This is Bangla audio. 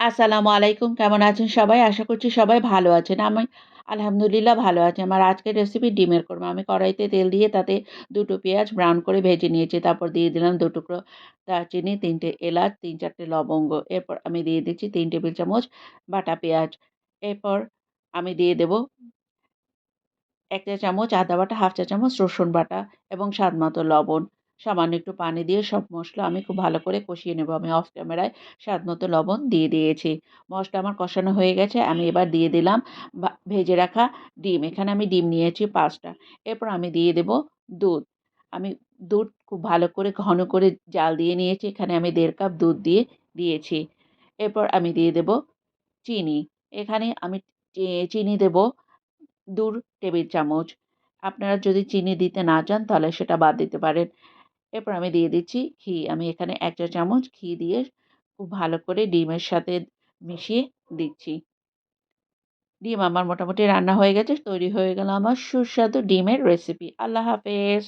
আসসালামু আলাইকুম কেমন আছেন সবাই? আশা করছি সবাই ভালো আছেন। আমি আলহামদুলিল্লাহ ভালো আছি। আমার আজকের রেসিপি ডিমের কোরমা। আমি কড়াইতে তেল দিয়ে তাতে দুটো পেঁয়াজ ব্রাউন করে ভেজে নিয়েছি। তারপর দিয়ে দিলাম ২ টুকরো দারচিনি, ৩ টে এলাচ, তিন চারটে লবঙ্গ। এরপর আমি দিয়ে দিচ্ছি ৩ টেবিল চামচ বাটা পেঁয়াজ। এরপর আমি দিয়ে দেব ১ চা চামচ আদা বাটা, হাফ চা চামচ রসুন বাটা এবং স্বাদমতো লবণ। সামান্য একটু পানি দিয়ে সব মশলা আমি খুব ভালো করে কষিয়ে নেব। আমি অফ ক্যামেরায় স্বাদ মতো লবণ দিয়ে দিয়েছি। মশলা আমার কষানো হয়ে গেছে। আমি এবার দিয়ে দিলাম ভেজে রাখা ডিম। এখানে আমি ডিম নিয়েছি পাঁচটা এরপর আমি দিয়ে দেব দুধ। আমি দুধ খুব ভালো করে, ঘন করে জাল দিয়ে নিয়েছি। এখানে আমি দেড় কাপ দুধ দিয়ে দিয়েছি। এরপর আমি দিয়ে দেব চিনি। এখানে আমি চিনি দেব ২ টেবিল চামচ। আপনারা যদি চিনি দিতে না চান তাহলে সেটা বাদ দিতে পারেন। এরপর আমি দিয়ে দিচ্ছি ঘি। আমি এখানে এক চা চামচ ঘি দিয়ে খুব ভালো করে ডিমের সাথে মিশিয়ে দিচ্ছি। ডিম আমার মোটামুটি রান্না হয়ে গেছে। তৈরি হয়ে গেল আমার সুস্বাদু ডিমের রেসিপি। আল্লাহ হাফেজ।